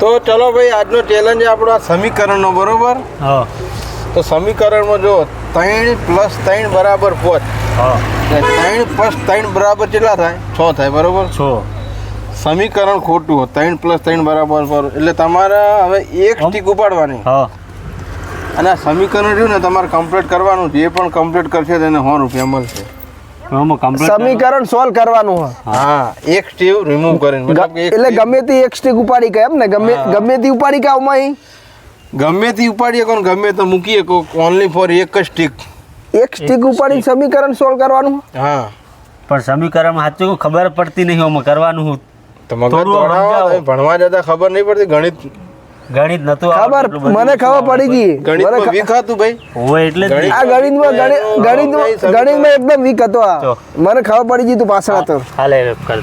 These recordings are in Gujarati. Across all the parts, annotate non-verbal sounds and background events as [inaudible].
તો ચલો ભાઈ આજનો ચેલેન્જ આપણો આ સમીકરણનો બરોબર? હા. તો સમીકરણમાં જો ત્રણ પ્લસ ત્રણ બરાબર પાંચ. હા. ત્રણ પ્લસ ત્રણ બરાબર કેટલા થાય? છ થાય બરોબર? છ. સમીકરણ ખોટું ત્રણ પ્લસ ત્રણ બરાબર એટલે તમારે હવે એક. સ્ટીક ઉપાડવાની. હા. અને આ સમીકરણ રહ્યું ને તમારે કમ્પ્લીટ કરવાનું જે પણ કમ્પ્લીટ કરશે તેને સો રૂપિયા મળશે. સમીકરણ સોલ્વ કરવાનું હોય. હા. એક સ્ટીવ રિમૂવ કરીને મતલબ કે એટલે ગમે તે એક સ્ટીક ઉપાડી કે એમ ને ગમે ગમે તે ઉપાડી કે આમાં ગમે તે ઉપાડીએ કોણ ગમે તો મૂકીએ કો ઓનલી ફોર એક જ સ્ટીક એક સ્ટીક ઉપાડી સમીકરણ સોલ્વ કરવાનું? હા. પણ સમીકરણ સાચું ખબર પડતી નહીં આમાં કરવાનું હું. ભણવા જતા ખબર નહીં પડતી ગણિત ગણિત નતું ખબર મને ખબર પડી ગઈ. ગણિત વીક હતું ભાઈ. હોય એટલે ગણિત- આ ગણિતમાં ગણિત ગણિતમાં ગણિતમાં એકદમ વીક હતો આ. મને ખબર પડી ગઈ તું પાછળ હતો. હાલે કર.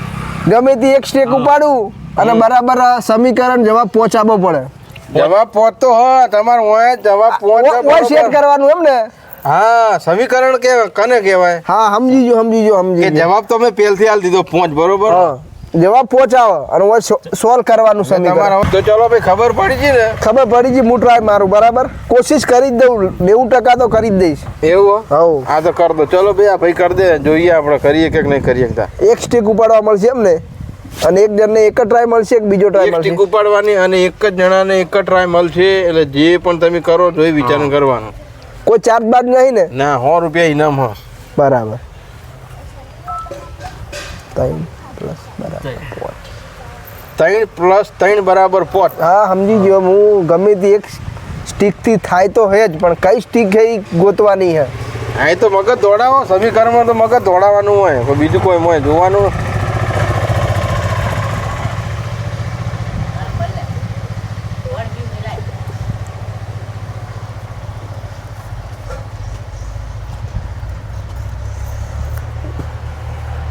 ગમે તે એક સ્ટેક ઉપાડું અને બરાબર સમીકરણ જવાબ પહોંચાડવો પડે. જવાબ પહોંચતો હોય તમારે હોય જવાબ ઓય શેર કરવાનું એમ ને હા સમીકરણ કે કને કહેવાય? હા સમજી જો સમજી જો સમજી જવાબ તો મેં પહેલથી હાલ દીધો પહોંચ બરોબર? હા. જવાબ પહોંચાવો અને હવે સોલ્વ કરવાનું સમીકરણ. તો ચલો ભાઈ ખબર પડી છે ને. ખબર પડી છે હું ટ્રાય મારું બરાબર? કોશિશ કરી જ દઉં નેવું ટકા તો કરી જ દઈશ. એવું? હવ. હા તો કર દો. ચલો ભાઈ આ ભાઈ કરી દે. જોઈએ આપણે કરીએ કે નહીં કરીએ એક સ્ટીક ઉપાડવા મળશે એમ ને અને એક જણને એક જ ટ્રાય મળશે એક બીજો ટ્રાય મળશે. સ્ટીક ઉપાડવાની અને એક જ જણાને એક જ ટ્રાય મળશે એટલે જે પણ તમે કરો તો એ વિચાર કરવાનું. કોઈ ચાર્જ બાદ નહીં ને? ના સો રૂપિયા ઇનામ હો. બરાબર. ત્રણ પ્લસ બરાબર ત્રણ. પ્લસ ત્રણ બરાબર પાંચ. હા સમજી ગયો. હું ગમે તે એક સ્ટીકથી થાય તો હે જ પણ કઈ સ્ટીક હે એ ગોતવાની હે? અહીં તો મગજ દોડાવો. સમીકરણમાં તો મગજ દોડાવવાનું હોય. બીજું કોઈ હોય જોવાનું.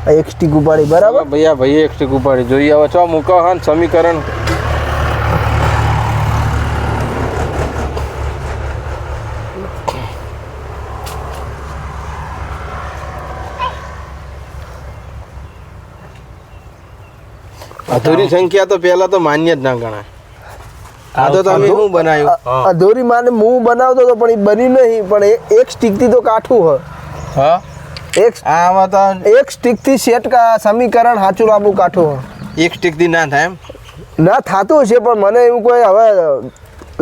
આ એક સ્ટીક ઉપાડી બરાબર ભૈયા ભાઈ એક ગુબાડી. જોઈ આવે છો મૂકો હા સમીકરણ. અધૂરી સંખ્યા તો પહેલા તો માન્ય જ ના ગણાય. આ તો તમે હું બનાવ્યું? અધૂરી માને હું બનાવતો હતો પણ એ બની નહીં પણ એ- એક સ્ટીકથી તો કાઠું હ હા? એક આમાં તો એક સ્ટીકથી સેટ કા સમીકરણ સાચું લાંબુ કાઠું? એક સ્ટીકથી ના થાય એમ. ના થતું છે પણ મને એવું કોઈ હવે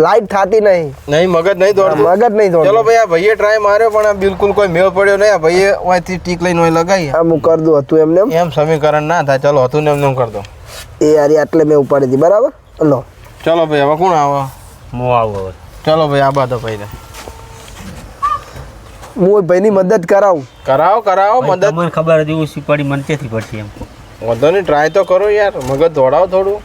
લાઈટ થતી નહીં. નહીં મગજ નહીં દોડતું. મગજ નહીં ચલો દોડતું. ભાઈ આ ભાઈએ ટ્રાય માર્યો પણ આ બિલકુલ કોઈ મેળ પડ્યો નહીં. આ ભાઈએ ઓયથી ટીક લઈને ઓય લગાવી આમ હું કરી દઉં હતું એમને એમ. એમ સમીકરણ ના થાય. ચલો હતું ને એમને એમ કર દો એ યારી આટલે મેં ઉપાડી હતી બરાબર? લો. ચલો ભાઈ હવે કોણ આવે? હું આવું હવે. ચલો ભાઈ આ બાતો ભાઈ હું ભાઈની મદદ કરાવું. કરાવો કરાવો મદદ. તમને ખબર હતી ઓછી પડી મને ક્યાંથી પડતી એમ. વાંધો નહીં ટ્રાય તો કરો યાર. મગજ દોડાવો થોડું.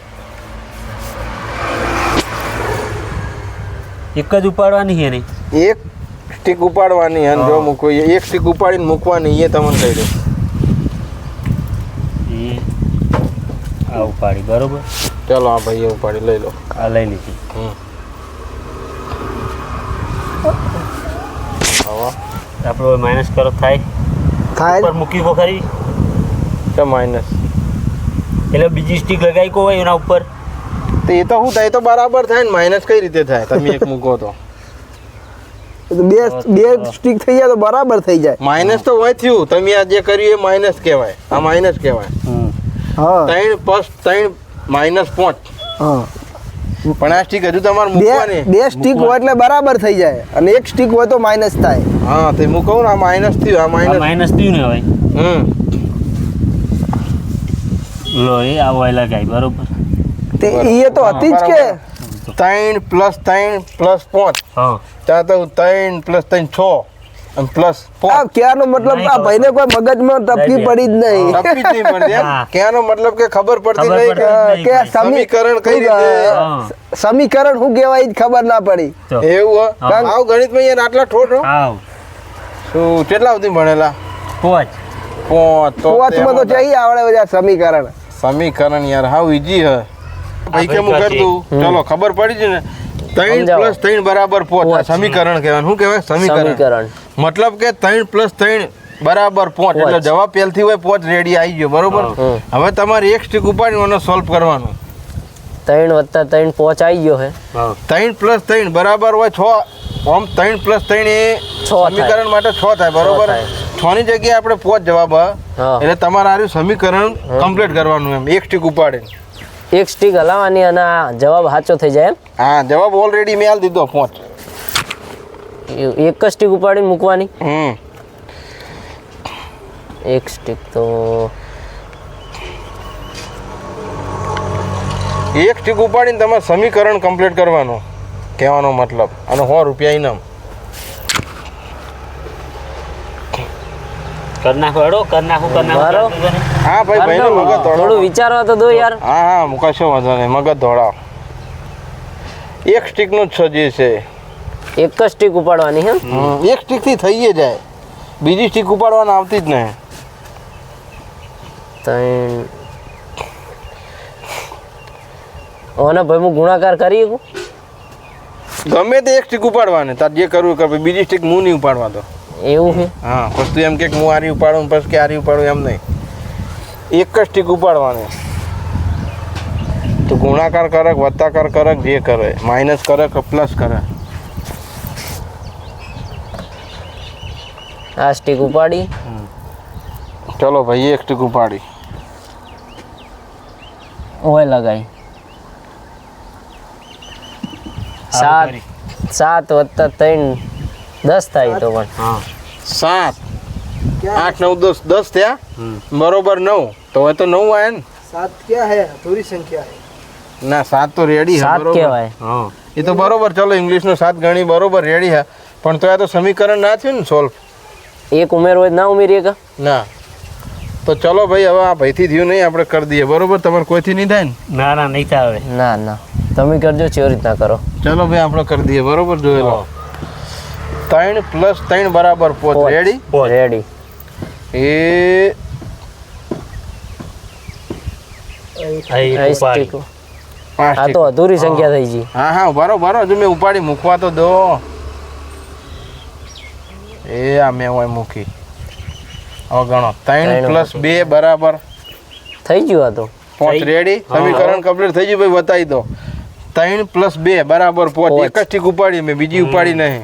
એક જ ઉપાડવાની છે ને? એક સ્ટીક ઉપાડવાની અને જો મૂકો એક સ્ટીક ઉપાડીને મૂકવાની એ તમને કહી એ આ ઉપાડી બરોબર? ચલો આ ભાઈએ ઉપાડી લઈ લો. આ લઈ લીધી. હમ. આપણો માઇનસ કરો થાય. થાય ઉપર મૂકી કો ખરી. તો માઇનસ એટલે બીજી સ્ટીક લગાવી કો હોય એના ઉપર? તો એ તો શું થાય તો બરાબર થાય ને માઇનસ કઈ રીતે થાય? તમે એક મૂકો તો. તો બે બે સ્ટીક થઈ જાય તો બરાબર થઈ જાય. માઇનસ તો હોય થયું. તમે આ જે કર્યું એ માઇનસ કહેવાય. આ માઇનસ કહેવાય. હા. ત્રણ પ્લસ ત્રણ માઇનસ પાંચ હા. પણ આ સ્ટીક હજુ તમારે બે મૂકવાની. બે સ્ટીક હોય એટલે બરાબર થઈ જાય. અને એક સ્ટીક હોય તો માઇનસ થાય. હા તો કહું ને આ માઇનસ થયું આ માઇનસ માઇનસ થયું ને હવે. હમ. લો એ આ લગાવી બરોબર. તે એ તો હતી જ કે. ત્રણ પ્લસ ત્રણ પ્લસ પાંચ. હા. ત્યાં તો ત્રણ પ્લસ ત્રણ છ. પ્લસ આ પાંચ મતલબ આ ભાઈને કોઈ મગજમાં ટપકી પડી જ નહીં. ટપી જ નહીં પડતી [laughs] કહેવાનો મતલબ કે ખબર પડતી નહીં કે સમીકરણ કઈ રીતે? સમીકરણ શું કહેવાય જ ખબર ના પડી. એવું. આવ ગણિતમાં યાર આટલા ઠોઠ આવ. શું કેટલા સુધી ભણેલા? પોચ. પાંચ તો પોચમાં તો જઈ આવડે બધા સમીકરણ. સમીકરણ યાર હાવ ઈજી હે. ભાઈ કે હું કરતું ચલો ખબર પડી છે ને. ત્રણ પ્લસ ત્રણ બરાબર પોચ. સમીકરણ કહેવાય શું કહેવાય? સમીકરણ. મતલબ કે ત્રણ પ્લસ ત્રણ બરાબર પોચ. એટલે જવાબ પહેલથી હોય પોચ રેડી આવી ગયો. બરોબર? હવે તમારે એક સ્ટીક ઉપાડીને એને સોલ્વ કરવાનું. ત્રણ વત્તા ત્રણ પોચ આવી ગયો હે. ત્રણ પ્લસ ત્રણ બરાબર હોય છ. આમ ત્રણ પ્લસ ત્રણ એ. સમીકરણ માટે છ થાય બરોબર. છ ની જગ્યાએ આપણે પોચ જવાબ આવે. એટલે તમારે આર્યું સમીકરણ કમ્પ્લીટ કરવાનું એમ. એક સ્ટીક ઉપાડીને. એક સ્ટીક હલાવવાની અને આ જવાબ સાચો થઈ જાય હા જવાબ ઓલરેડી મેં આલ દીધો પોચ. એમ એક જ સ્ટીક ઉપાડીને મૂકવાની. એક સ્ટીક તો એક સ્ટીક ઉપાડીને તમે સમીકરણ કમ્પ્લીટ કરવાનું. કહેવાનો મતલબ. અને સો રૂપિયા ઇનામ. હા ભાઈ મગજ થોડું વિચારવા તો દો યાર. હા હા મૂકાશો વાંધો નહીં. મગજ દોડાવો એક સ્ટીકનું જ છે છે. એક જ સ્ટીક ઉપાડવાની હે? એક એક સ્ટીકથી થઈ જાય. બીજી સ્ટીક ઉપાડવાના આવતી જ નહીં. ત્રણ. ઓને ભાઈ હું ગુણાકાર કરી શકું? ગમે તે એક સ્ટીક ઉપાડવાની તાર જે કરવું કર બીજી સ્ટીક હું નહીં ઉપાડવા દો. એવું છે હા પછી તું એમ કે હું આરી ઉપાડું પછી કે આરી ઉપાડું એમ નહીં. એક જ સ્ટીક ઉપાડવાની. તું ગુણાકાર કરક વત્તાકાર કરક જે કરે માઇનસ કરે કે પ્લસ કરે. આ સ્ટીક ઉપાડી. ચલો ભાઈ એક સ્ટીક ઉપાડી. ઓય લગાઈ સાત સાત વત્તા ત્રણ દસ થાય તો પણ. સાત. આઠ નવ દસ દસ થયા? બરોબર નવ. તો હવે તો નવ આયા ને? સાત ક્યાં હે? અધૂરી સંખ્યા હે. ના સાત તો રેડી સાત કહેવાય. એ તો બરોબર ચલો ઇંગ્લિશનો સાત ગણી બરોબર રેડી હે. પણ તો આ તો સમીકરણ ના થયું ને સોલ્વ એક ઉમેર હોય ના ઉમેરીએ કા? ના. તો ચલો ભાઈ હવે આ ભાઈથી થયું નહીં આપણે કરી દઈએ. બરોબર? તમારે કોઈથી નહીં થાય ને? ના ના નહીં થાય ના ના. તમે કરજો કેવી રીતના કરો. ચલો ભાઈ આપણે કરી દઈએ. બરોબર? જોયેલો ત્રણ પ્લસ ત્રણ બરાબર પોચ. રેડી રેડી એ આ તો અધૂરી સંખ્યા થઈ ગઈ. હા હા બરો બરો હજુ મેં ઉપાડી મૂકવા તો દો. એ આ મેં હોય મૂકી. હવે ગણો. ત્રણ પ્લસ બે બરાબર. થઈ ગયું આ તો. પોચ રેડી. સમીકરણ કમ્પ્લીટ થઈ ગયું ભાઈ બતાવી દો. ત્રણ પ્લસ બે બરાબર પોચ. એક જ ઠીક ઉપાડી મેં બીજી ઉપાડી નહીં.